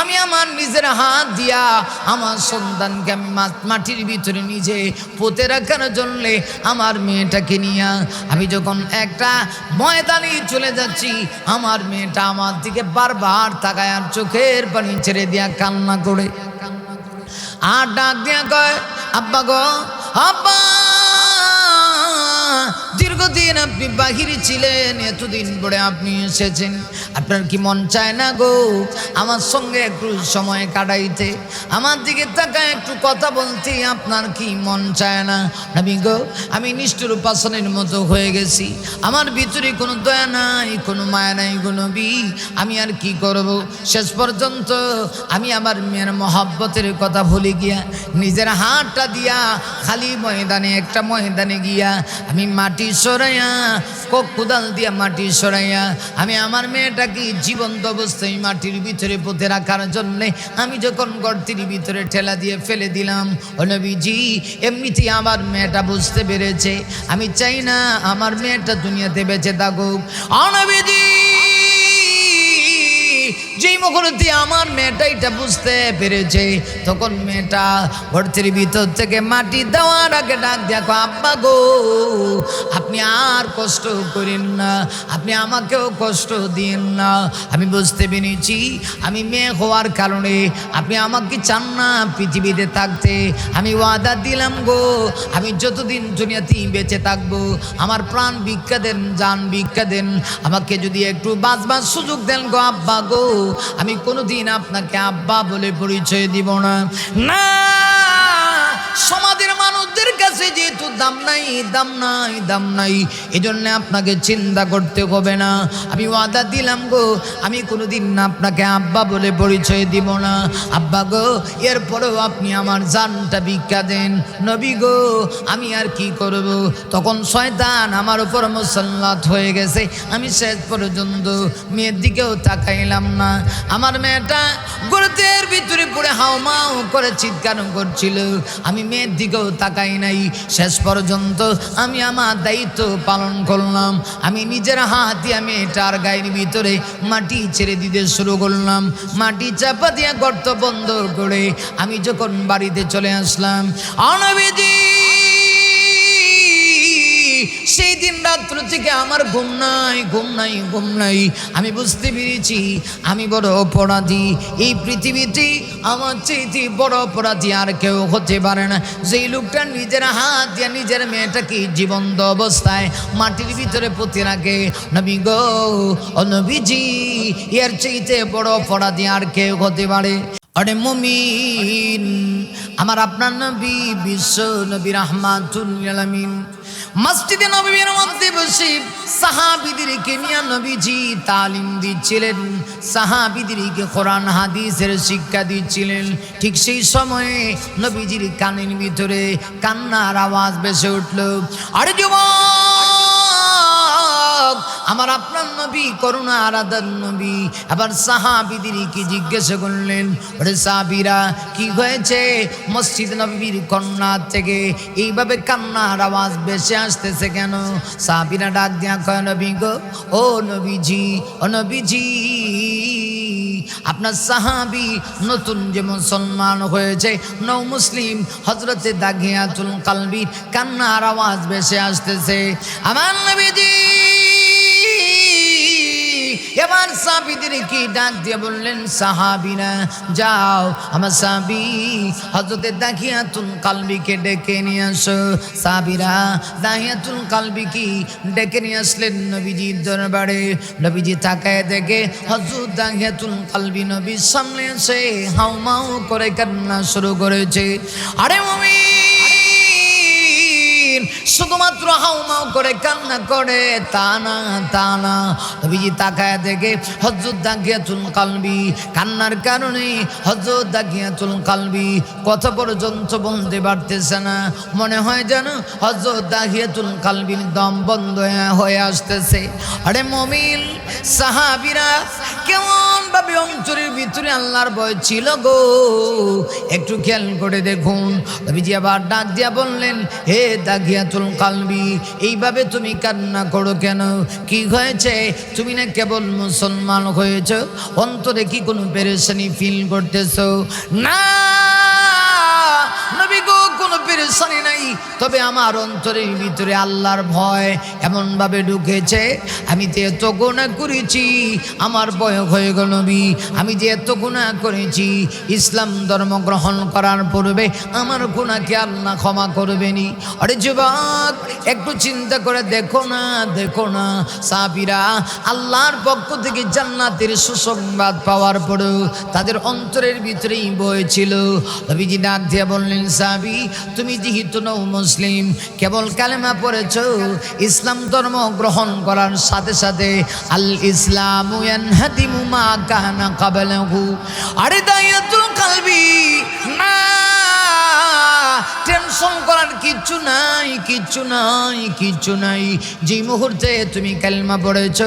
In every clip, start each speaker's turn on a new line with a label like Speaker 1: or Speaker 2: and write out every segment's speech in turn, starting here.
Speaker 1: আমি আমার নিজের হাত দিয়া আমার সন্তানকে মাটির ভিতরে নিজে পুঁতে রাখার জন্য আমার মেয়েটাকে নিয়ে আমি যখন একটা ময়দানে চলে যাচ্ছি, আমার মেয়েটা আমার দিকে বারবার তাকায় আর চোখের পানি ছেড়ে দিয়া কান্না করে। আর ডাক দিয়া কয়, আব্বা গো, আব্বা, দীর্ঘদিন আপনি বাহিরে ছিলেন, এতদিন পরে আপনি এসেছেন। আপনার কি মন চায় না গো? আমার সঙ্গে একটু সময় কাটাইতে। আমার দিকে তাকায় একটু কথা বলতে আপনার কি মন চায় না? আমি গো, আমি নিষ্ঠুর উপাসনের মতো হয়ে গেছি। আমার ভিতরে কোনো দয়া নাই, কোনো মায়া নাই কোনো বি আমি আর কি করব? শেষ পর্যন্ত আমি আমার মেয়ের মহাব্বতের কথা ভুলে গিয়া, নিজের হাতটা দিয়া খালি ময়দানে, একটা ময়দানে গিয়া, আমি মাটি সরাইয়া, কক কোদাল দিয়া মাটি সরাইয়া, আমি আমার মেয়েটাকে জীবন্ত অবস্থায় মাটির ভিতরে পুঁতে রাখার জন্যে আমি যখন গর্তির ভিতরে ঠেলা দিয়ে ফেলে দিলাম, ও নবীজি, এমনিতেই আমার মেয়েটা বুঝতে পেরেছে, আমি চাই না আমার মেয়েটা দুনিয়াতে বেঁচে থাকুক। অনবিজি যেই মুহূর্তে আমার মেয়েটা এটা বুঝতে পেরেছে, তখন মেয়েটা ভর্তির ভিতর থেকে মাটি দেওয়ার আগে ডাক দেখো আব্বা গো, আপনি আর কষ্ট করেন না, আপনি আমাকেও কষ্ট দিন না। আমি বুঝতে পেরেছি, আমি মেয়ে হওয়ার কারণে আপনি আমাকে চান না পৃথিবীতে থাকতে। আমি ওয়াদা দিলাম গো, আমি যতদিন দুনিয়াতে বেঁচে থাকব, আমার প্রাণ ভিক্ষা দেন যান ভিক্ষা দেন। আমাকে যদি একটু বাঁচবার সুযোগ দেন গো, আব্বা গো। আমি কোনোদিন আপনাকে আব্বা বলে পরিচয় দিব না। না! সমাজের মানুষদের কাছে যেহেতু দাম নাই দাম নাই দাম নাই এই জন্য আপনাকে চিন্তা করতে হবে না। আমি ওয়াদা দিলাম গো, আমি কোনোদিন না আপনাকে আব্বা বলে পরিচয় দিব না। আব্বা গো, এরপরেও আপনি আমার জানটা ভিক্ষা দেন। নবী গো, আমি আর কি করব? তখন শয়তান আমার উপর মুসল্লাত হয়ে গেছে। আমি শেষ পর্যন্ত মেয়ের দিকেও তাকাইলাম না। আমার মেয়েটা গরুতের ভিতরে পড়ে হাওমাও করে চিৎকার করছিল। আমি মেয়ের দিকেও তাকাই নাই। শেষ পর্যন্ত আমি আমার দায়িত্ব পালন করলাম। আমি নিজের হাতে আমি এটার গায়ের ভিতরে মাটি ছেড়ে দিতে শুরু করলাম। মাটি চাপা দিয়ে গর্ত বন্ধ করে আমি যখন বাড়িতে চলে আসলাম অনবিধি সেই দিন রাত্র থেকে আমার ঘুম নাই ঘুম নাই ঘুম নাই। আমি বুঝতে পেরেছি, আমি বড় অপরাধী। এই পৃথিবীতে আমার চেয়ে বড় অপরাধী আর কেউ হতে পারে না। যেই লোকটা নিজের হাত দিয়ে নিজের মেয়েটাকে জীবন্ত অবস্থায় মাটির ভিতরে পুঁতে রাখে, নবী গো, ও নবীজি, এর চাইতে বড় অপরাধী আর কেউ হতে পারে? আরে মমিন, আমার আপনার নবী বিশ্ব নবী রহমাতুল মসজিদে নবীর মধ্যে বসে সাহাবিদেরকে নিয়ে নবীজি তালিম দিচ্ছিলেন। সাহাবিদেরকে কোরআন, হাদিসের শিক্ষা দিচ্ছিলেন। ঠিক সেই সময়ে নবীজির কানের ভিতরে কান্নার আওয়াজ বেসে উঠল। আরে যুবক আমার আপনার নবী, করুণা আরাধার নবী। আবার সাহাবিদিরকে জিজ্ঞাসা করলেন? ওরে সাহাবিরা, কি হয়েছে? মসজিদ নবীর কন্যা থেকে এইভাবে কান্নার আওয়াজ বেশি আসতেছে কেন? সাহাবিরা ডাক দিয়া কয়, নবী গো, ও নবীজি ও নবীজি, আপনার সাহাবি নতুন যে মুসলমান হয়েছে নৌ মুসলিম হজরতে দাগিয়াতুল কালবির কান্নার আওয়াজ বেশি আসতেছে। আমার নবীজি সাহাবিদের কি ডাক দিয়ে বললেন, সাহাবিরা, যাও, আমার সাহাবি হজরতে দাহিয়াতুল কালবিকে ডেকে নিয়ে আসো। সাহাবিরা দাহিয়াতুল কালবি কি ডেকে নিয়ে আসলেন নবীজির দরবারে। নবীজি তাকায় দেখে হজরত দাহিয়াতুল কালবি নবীর সামনে এসে হাউমাউ করে কান্না শুরু করেছে। আরে মমি শুধুমাত্র হাউমাউ করে, কান্না করে, তা না তা না। নবীজি তাকায় দেখে হজরত দাগিয়াতুল কালবি, কান্নার কারণে হজরত দাগিয়াতুল কালবি কত পর্যন্ত বলতে পারতেছে না। মনে হয় যেন হজর হজরত দাগিয়াতুল কালবির দম বন্ধ হয়ে আসতেছে। আরে মমিল সাহাবিরা কেমন ভাবে অন্তরের ভিতরে আল্লাহর ভয় ছিল গো? একটু খেয়াল করে দেখুন। নবীজি আবার ডাক দিয়া বললেন, হে দাগিয়াতুল কালবি। এইভাবে তুমি কান্না করো কেন? কি হয়েছে? তুমি না কেবল মুসলমান হয়েছ? অন্তরে কি কোনো পেরেশানি ফিল করতেছ? না! নবী কোনো পেরেশানি নাই। তবে আমার অন্তরের ভিতরে আল্লাহর ভয় এমনভাবে ঢুকেছে, আমি যে এত গুণা করেছি, আমার ভয় হয়ে গেল নবী। আমি যে এত গুণা করেছি, ইসলাম ধর্ম গ্রহণ করার পূর্বে আমার গুণাকে আল্লাহ ক্ষমা করবেনি আরে যুবক, একটু চিন্তা করে দেখো না দেখো না। সাবিরা আল্লাহর পক্ষ থেকে জান্নাতের সুসংবাদ পাওয়ার পরেও তাদের অন্তরের ভিতরেই বয় ছিল। নবীজি ডাক দিয়ে বললেন সাবি তুমি যেহেতু নৌ মুসলিম, কেবল কালেমা পড়েছ ইসলাম ধর্ম গ্রহণ করার সাথে সাথে আল ইসলাম আরে দায়াতুল কালবি না টেনশন করার কিচ্ছু নাই কিচ্ছু নাই কিচ্ছু নাই। যে মুহূর্তে তুমি কালমা পড়েছ,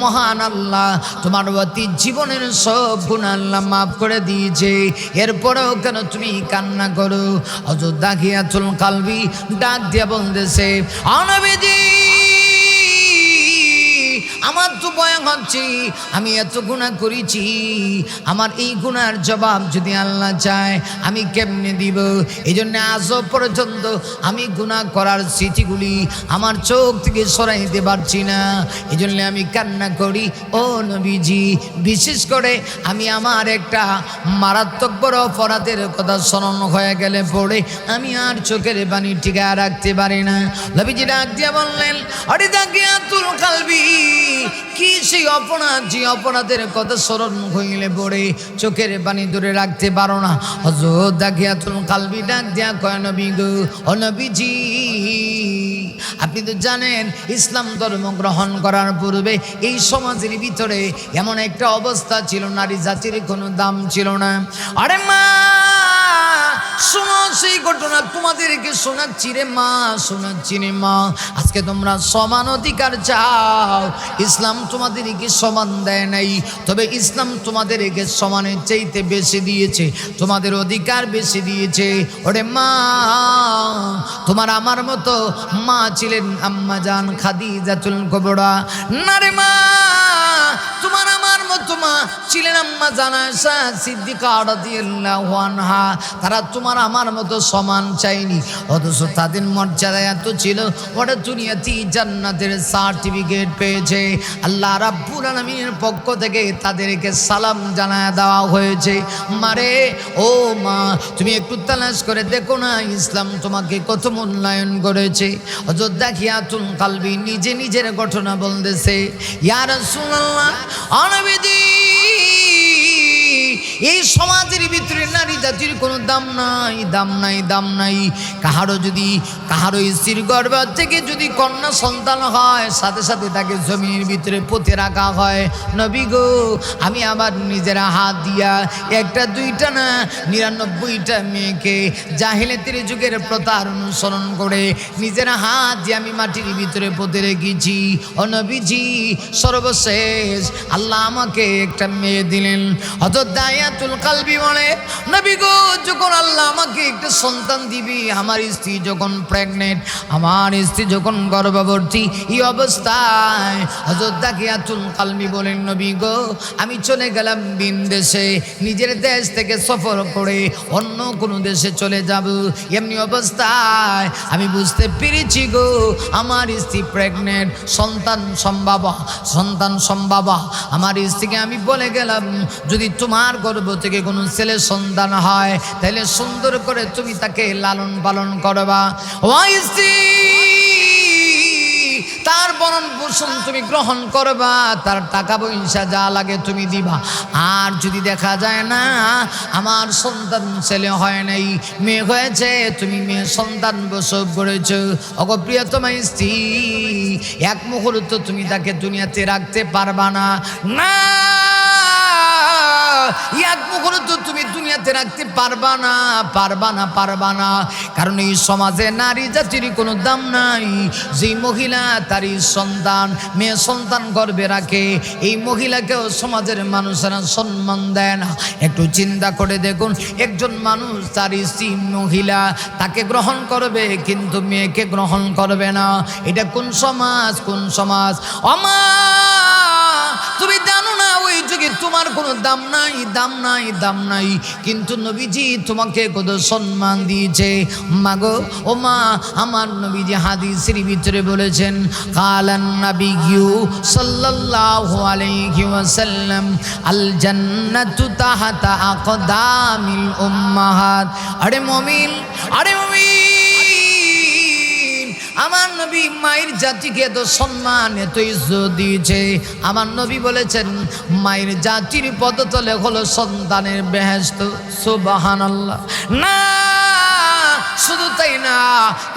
Speaker 1: মহান আল্লাহ তোমার অতি জীবনের সব গুণ আল্লাহ মাফ করে দিয়েছে। এরপরেও কেন তুমি কান্না করো? অযোধ্যা গিয়াচল কালবি ডাক দিয়া বলতেছে অনবিধি আমার তো ভয় হচ্ছে, আমি এত গুণা করেছি। আমার এই গুণার জবাব যদি আল্লাহ চায়, আমি কেমনে দিব? এই জন্য আজও পর্যন্ত আমি গুণা করার স্মৃতিগুলি আমার চোখ থেকে সরাইতে পারছি না। এই জন্য আমি কান্না করি, ও নবীজি, বিশেষ করে আমি আমার একটা মারাত্মক বড় অপরাধের কথা স্মরণ হয়ে গেলে পড়ে, আমি আর চোখের পানি টিকা রাখতে পারি না। নবীজি ডাক দিয়ে বললেন, অরে দাগিয়া তুল কালবি। কি সেই অপরাধ? যে অপরাধের কথা স্মরণ হইলে পড়ে চোখের পানি ধরে রাখতে পারো না। হজরত দাগিয়া তুল কালবি ডাক দিয়া কয়, নবী গো, ও নবীজি, আপনি তো জানেন ইসলাম ধর্ম গ্রহণ করার পূর্বে এই সমাজের ভিতরে এমন একটা অবস্থা ছিল, নারী জাতির কোনো দাম ছিল না। আরে মা শোনো, সেই ঘটনা তোমাদেরকে শোনাচ্ছি রে মা, শোনাচ্ছি রে মা। আজকে তোমরা সমান অধিকার চাও। ইসলাম তোমাদেরকে সমান দেয় নাই, তবে ইসলাম তোমাদেরকে সমানের চাইতে বেশি দিয়েছে, তোমাদের অধিকার বেশি দিয়েছে। ওরে মা, তোমার আমার মতো মা ছিলেন আম্মা জান খাদিজাতুল কবরা। না রে মা মা ছিলেন আম্মা জানাসা সিদ্দিকা রাদিয়াল্লাহু আনহা। তারা তোমার আমার মতো সমান চাইনি অথচ তাদের মর্যাদা এত ছিল ওটা দুনিয়াতে জান্নাতের সার্টিফিকেট পেয়েছে। আল্লাহ রাব্বুল আলামিনের পক্ষ থেকে তাদেরকে সালাম জানায় দেওয়া হয়েছে। মারে ও মা, তুমি একটু তালাশ করে দেখো না, ইসলাম তোমাকে কত মূল্যায়ন করেছে। অযোধ্যা খিয়াতুন কালবি নিজে নিজের ঘটনা বলতেছে ইয়ার রাসূলুল্লাহ الرحيم এই সমাজের ভিতরে নারী জাতির কোনো দাম নাই দাম নাই দাম নাই। কাহারও যদি, কাহারও স্ত্রীর গর্ভ থেকে যদি কন্যা সন্তান হয়, সাথে সাথে তাকে জমিনের ভিতরে পুঁতে রাখা হয়। নবী গো, আমি আমার নিজের হাত দিয়া একটা, দুইটা না, নিরানব্বইটা মেয়েকে জাহিলেতের যুগের প্রতার অনুসরণ করে নিজের হাত দিয়ে আমি মাটির ভিতরে পুঁতে রেখেছি। ও নবীজি, সর্বশেষ আল্লাহ আমাকে একটা মেয়ে দিলেন। অত দায়াতুল কালবি বলে, নবী গো, যখন আল্লাহ আমাকে একটা সন্তান দিবি, আমার স্ত্রী যখন প্রেগনেন্ট আমার স্ত্রী যখন গর্ভবতী, এই অবস্থায় অযোধ্যা কিয়াতুল কালবি বলেন, নবী গো, আমি চলে গেলাম বিন দেশে, নিজের দেশ থেকে সফর করে অন্য কোনো দেশে চলে যাব। এমনি অবস্থায় আমি বুঝতে পেরেছি গো, আমার স্ত্রী প্রেগনেন্ট সন্তান সম্ভাব সন্তান সম্ভাব। আমার স্ত্রীকে আমি বলে গেলাম, যদি তোমার গর্ভ থেকে কোনো ছেলে সন্তান হয়, তাহলে সুন্দর করে তুমি তাকে লালন পালন করবা। তার বরণ পোষণ তুমি গ্রহণ করবা, তার টাকা পয়সা যা লাগে তুমি দিবা। আর যদি দেখা যায় না, আমার সন্তান ছেলে হয় নাই, মেয়ে হয়েছে, তুমি মেয়ে সন্তান প্রসব করেছ। অগপ্রিয়তমা স্ত্রী, এক মুহূর্ত তুমি তাকে দুনিয়াতে রাখতে পারবা না। না! এক মুখরও তো তুমি দুনিয়াতে রাখতে পারবা না পারবা না পারবা না। কারণ এই সমাজে নারী জাতির কোনো দাম নাই। যে মহিলা তারই সন্তান, মেয়ে সন্তান গর্বে রাখে, এই মহিলাকেও সমাজের মানুষেরা সম্মান দেয় না। একটু চিন্তা করে দেখুন, একজন মানুষ তার স্ত্রী মহিলা, তাকে গ্রহণ করবে কিন্তু মেয়েকে গ্রহণ করবে না। এটা কোন সমাজ? কোন সমাজ? অমা তুমি জানো না, ওই যুগে তোমার কোনো দাম নাই দাম নাই দাম নাই। কিন্তু নবীজি তোমাকে কত সম্মান দিয়েছে। মাগো, ও মা, আমার নবীজি হাদিসের ভিতরে বলেছেন, কালান নবী ইউ সাল্লাল্লাহু আলাইহি ওয়াসাল্লাম আল জান্নাতু তাহাতা আকদামিল উম্মাহাত। আরে মুমিন আরে মুমিন! আমার নবী মায়ের জাতিকে এত সম্মান, এত ইজ্জত দিয়েছে। আমার নবী বলেছেন, মায়ের জাতির পদতলে হলো সন্তানের বেহেস্ত সুবাহান না শুধু তাই না,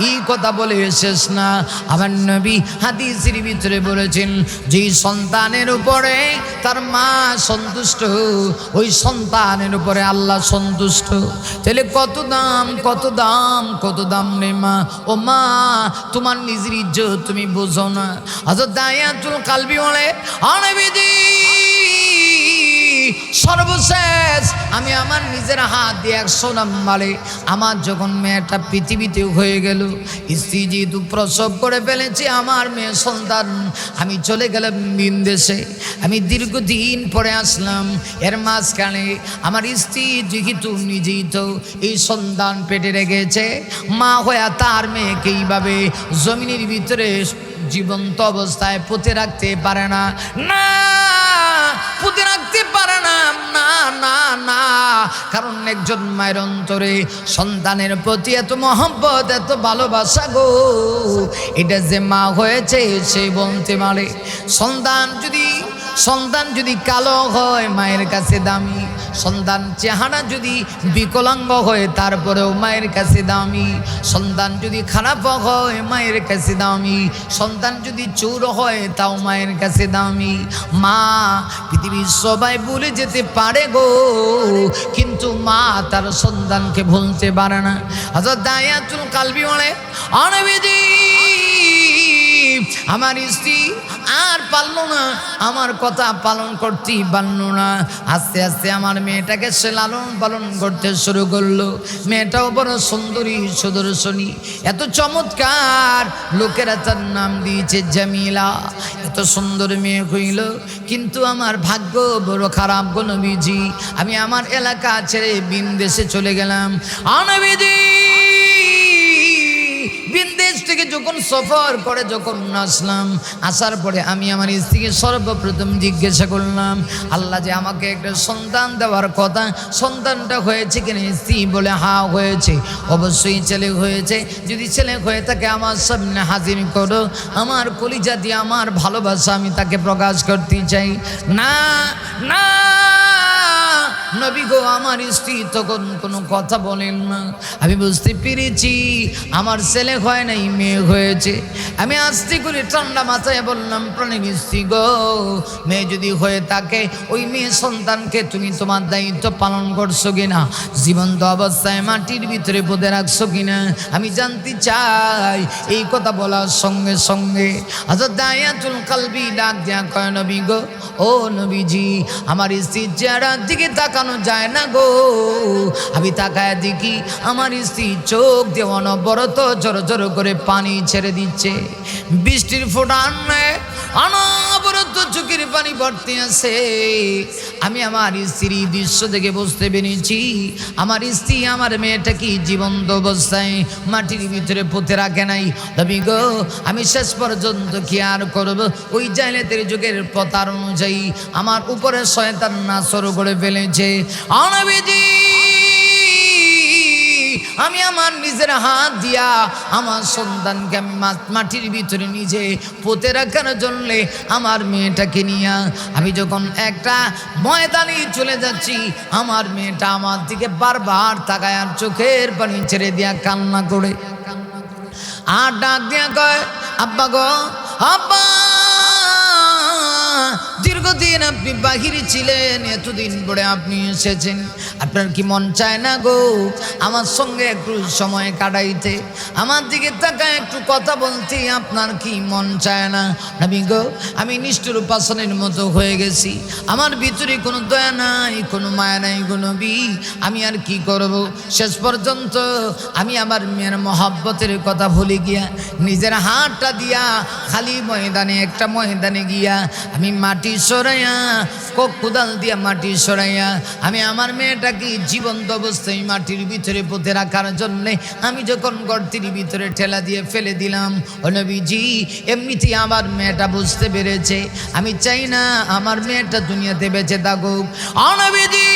Speaker 1: এই কথা বলে শেষ না। আমার নবী হাদিসের ভিতরে বলেছেন যে সন্তানের উপরে তার মা সন্তুষ্ট, ওই সন্তানের উপরে আল্লাহ সন্তুষ্ট। তাহলে কত দাম কত দাম কত দাম রে মা? ও মা, তোমার নিজের ইজ্জত তুমি বোঝো না। অত দায়াতুল কালবি বলে অনবিদি সর্বশেষ, আমি আমার নিজের হাত দিয়ে একশো নাম্বারে আমার যখন মেয়েটা পৃথিবীতে হয়ে গেল, স্ত্রী যেহেতু প্রসব করে ফেলেছি, আমার মেয়ে সন্তান, আমি চলে গেলাম দিন দেশে। আমি দীর্ঘদিন পরে আসলাম, এর মাঝখানে আমার স্ত্রী যেহেতু নিজেই তো এই সন্তান পেটে রেখেছে, মা হয়ে তার মেয়েকে এইভাবে জমিনের ভিতরে জীবন্ত অবস্থায় পুঁতে রাখতে পারে না। না! পুঁতে রাখতে পারে না। না না না। কারণ একজন মায়ের অন্তরে সন্তানের প্রতি এত মহব্বত, এত ভালোবাসা গো। এটা যে মা হয়েছে, সে বলতে মারে সন্তান যদি সন্তান যদি কালো হয়, মায়ের কাছে দামি। সন্তান চেহারা যদি বিকলাঙ্গ হয়, তারপরেও মায়ের কাছে দামি। সন্তান যদি খারাপ হয়, মায়ের কাছে দামি। সন্তান যদি চোর হয়, তাও মায়ের কাছে দামি। মা, পৃথিবীর সবাই ভুলে যেতে পারে গো, কিন্তু মা তার সন্তানকে ভুলতে পারে না। হাজার দায়াতুল কালবি বলে, অনবিজি আমার স্ত্রী আর পারল না, আমার কথা পালন করতেই পারল না। আস্তে আস্তে আমার মেয়েটাকে সে লালন পালন করতে শুরু করল। মেয়েটাও বড় সুন্দরী, সুদর্শনী, এত চমৎকার। লোকেরা তার নাম দিয়েছে জামিলা। এত সুন্দর মেয়ে হইল। কিন্তু আমার ভাগ্য বড় খারাপ গো নবীজি। আমি আমার এলাকা ছেড়ে বিন দেশে চলে গেলাম। অনবিজি যখন সফর করে যখন আসলাম, আসার পরে আমি আমার স্ত্রীকে সর্বপ্রথম জিজ্ঞাসা করলাম, আল্লাহ যে আমাকে একটা সন্তান দেওয়ার কথা, সন্তানটা হয়েছে কিনা? স্ত্রী বলে হা হয়েছে। অবশ্যই ছেলে হয়েছে। যদি ছেলে হয়ে থাকে, আমার সামনে হাজির করো। আমার কলিজা দিয়ে, আমার ভালোবাসা আমি তাকে প্রকাশ করতে চাই। না না নবী গো, আমার স্ত্রী তখন কোনো কথা বলেন না। আমি বুঝতে পেরেছি, আমার ছেলে হয় নাই, মেয়ে হয়েছে। আমি আস্তে করে ঠান্ডা মাথায় বললাম প্রাণীর স্ত্রী গো, মেয়ে যদি হয়ে থাকে, ওই মেয়ে সন্তানকে তুমি তোমার দায়িত্ব পালন করছ কিনা? জীবন্ত অবস্থায় মাটির ভিতরে বোধে রাখছো কিনা? আমি জানতে চাই, এই কথা বলার সঙ্গে সঙ্গে আচ্ছা দায়াতুল কালবি ডাক দেয়া কয়, নবী গো, ও নবীজি, আমার স্ত্রীর চেহারার দিকে তাকানো যায় না গো। আমি তাকায় দেখি আমার স্ত্রী চোখ দিয়ে অনবরত জোর জোর করে পানি ছেড়ে দিচ্ছে। বৃষ্টির ফোঁটা আনে অনবরত চোখের পানি ভর্তি আছে আমি আমার স্ত্রী দৃশ্য দেখে বুঝতে পেরেছি, আমার স্ত্রী আমার মেয়েটা কি জীবন্ত অবস্থায় মাটির ভিতরে পুঁতে রাখে নাই। তবে গো, আমি শেষ পর্যন্ত কি আর করব, ওই জাইলেতের যুগের পতার অনুযায়ী আমার উপরে শয়তান নাসর করে ফেলেছে। অনবিজি আমি আমার নিজের হাত দিয়া আমার সন্তানকে আমি মাটির ভিতরে নিজে পুঁতে রাখার জন্য আমার মেয়েটাকে নিয়ে আমি যখন একটা ময়দানে চলে যাচ্ছি, আমার মেয়েটা আমার দিকে বারবার তাকায় আর চোখের পানি ছেড়ে দিয়া কান্না করে। আর ডাক দিয়া কয়, আব্বা গো, আব্বা দীর্ঘদিন আপনি বাহিরে ছিলেন, এতদিন পরে আপনি এসেছেন। আপনার কি মন চায় না গো? আমার সঙ্গে একটু সময় কাটাইতে। আমার দিকে তাকায় একটু কথা বলতে আপনার কি মন চায় না? আমি গো, আমি নিষ্ঠুর উপাসনের মতো হয়ে গেছি। আমার ভিতরে কোনো দয়া নাই, কোনো মায়া নাই কোনো বি আমি আর কি করব? শেষ পর্যন্ত আমি আমার মেয়ের মহাব্বতের কথা ভুলে গিয়া, নিজের হাতটা দিয়া খালি ময়দানে, একটা ময়দানে গিয়া, আমি মাটি সরাইয়া, কোক কুদাল দিয়া মাটি সরাইয়া, আমি আমার মেয়েটাকে জীবন্ত অবস্থায় মাটির ভিতরে পুঁতে রাখার জন্যে আমি যখন গর্তির ভিতরে ঠেলা দিয়ে ফেলে দিলাম নবীজি, এমনিতেই আমার মেয়েটা বুঝতে পেরেছে। আমি চাই না আমার মেয়েটা দুনিয়াতে বেঁচে থাকুক। অনবিজি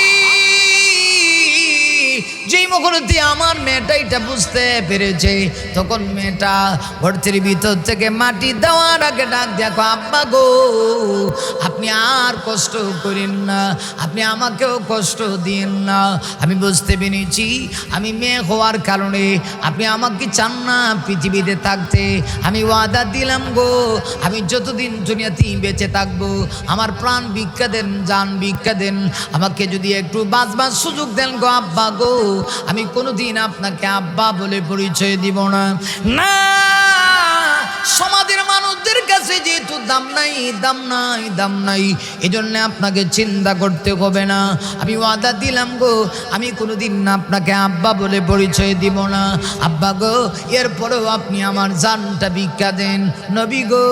Speaker 1: যেই মুহূর্তে আমার মেয়েটা এটা বুঝতে পেরেছে, তখন মেয়েটা ঘরটির ভিতর থেকে মাটি দেওয়ার আগে ডাক দেখো আব্বা গো, আপনি আর কষ্ট করেন না, আপনি আমাকেও কষ্ট দিন না। আমি বুঝতে পেরেছি, আমি মেয়ে হওয়ার কারণে আপনি আমাকে চান না পৃথিবীতে থাকতে। আমি ওয়াদা দিলাম গো, আমি যতদিন দুনিয়াতেই বেঁচে থাকব, আমার প্রাণ ভিক্ষা দেন যান ভিক্ষা দেন। আমাকে যদি একটু বাঁচবার সুযোগ দেন গো, আব্বা গো। আমি কোনোদিন আপনাকে আব্বা বলে পরিচয় দিব না। না সমাজের মানুষদের কাছে যেহেতু দাম নাই দাম নাই দাম নাই এই জন্য আপনাকে চিন্তা করতে হবে না। আমি ওয়াদা দিলাম গো, আমি কোনোদিন না আপনাকে আব্বা বলে পরিচয় দিব না। আব্বা গো, এরপরেও আপনি আমার জানটা ভিক্ষা দেন। নবী গো,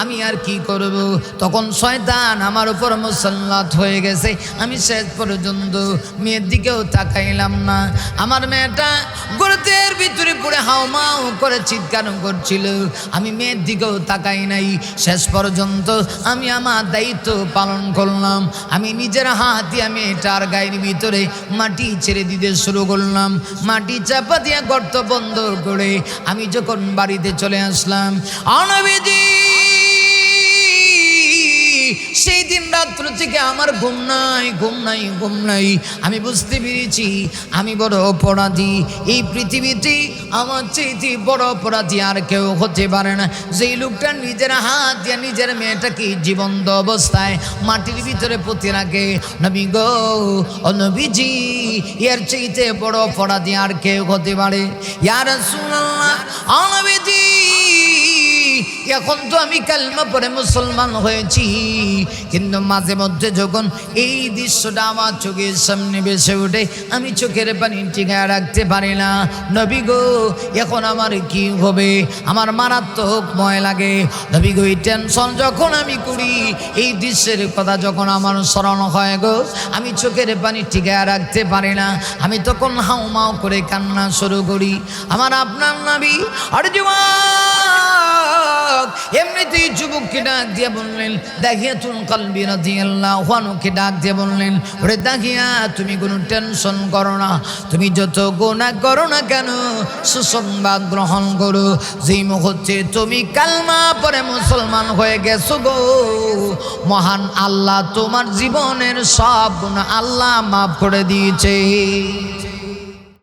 Speaker 1: আমি আর কি করব? তখন শয়তান আমার উপর মুসল্লাত হয়ে গেছে। আমি শেষ পর্যন্ত মেয়ের দিকেও তাকাইলাম না। আমার মেয়েটা গরতের ভিতরে পড়ে হাওমাও করে চিৎকার করছিল। আমি মেয়ের দিকেও তাকাই নাই। শেষ পর্যন্ত আমি আমার দায়িত্ব পালন করলাম। আমি নিজের হাতে আমি এটার গায়ের ভিতরে মাটি ছেড়ে দিতে শুরু করলাম। মাটি চাপা দিয়ে গর্ত বন্ধ করে আমি যখন বাড়িতে চলে আসলাম অনবিধি সেই দিন রাত্র থেকে আমার ঘুম নাই ঘুম নাই ঘুম নাই। আমি বুঝতে পেরেছি, আমি বড় অপরাধী। এই পৃথিবীতে আমার চেয়েতে বড় অপরাধী আর কেউ হতে পারে না। যেই লোকটা নিজের হাত দিয়ে নিজের মেয়েটাকে জীবন্ত অবস্থায় মাটির ভিতরে পুঁতে রাখে, নবী গো, ও এর চেয়েতে বড় অপরাধী আর কেউ হতে পারে? ইয়ার সুনাল্লাহ অনবীজি এখন তো আমি কালমা পরে মুসলমান হয়েছি। কিন্তু মাঝে মধ্যে যখন এই দৃশ্যটা আমার চোখের সামনে বেসে ওঠে, আমি চোখের পানি টিকায় রাখতে পারি না। নবী গো, এখন আমার কি হবে? আমার মারাত্মক ময় লাগে। নবী গো, এই টেনশন যখন আমি করি, এই দৃশ্যের কথা যখন আমার স্মরণ হয় গো, আমি চোখের পানি টিকায় রাখতে পারি না। আমি তখন হাউমাউ করে কান্না শুরু করি। আমার আপনার নাবি, আর যুবক এমনিতেই যুবককে ডাক দিয়ে বললেন দেখিয়া তুন কালবি রাজি আল্লাহ হানুকে ডাক দিয়ে বললেন, ওরে দেখিয়া তুমি কোনো টেনশন করো না, তুমি যত গোনা করো না কেন, সুসংবাদ গ্রহণ করো, যেই মুহূর্তে তুমি কালমা পরে মুসলমান হয়ে গেছো গো, মহান আল্লাহ তোমার জীবনের সব গুণ আল্লাহ মাফ করে দিয়েছে।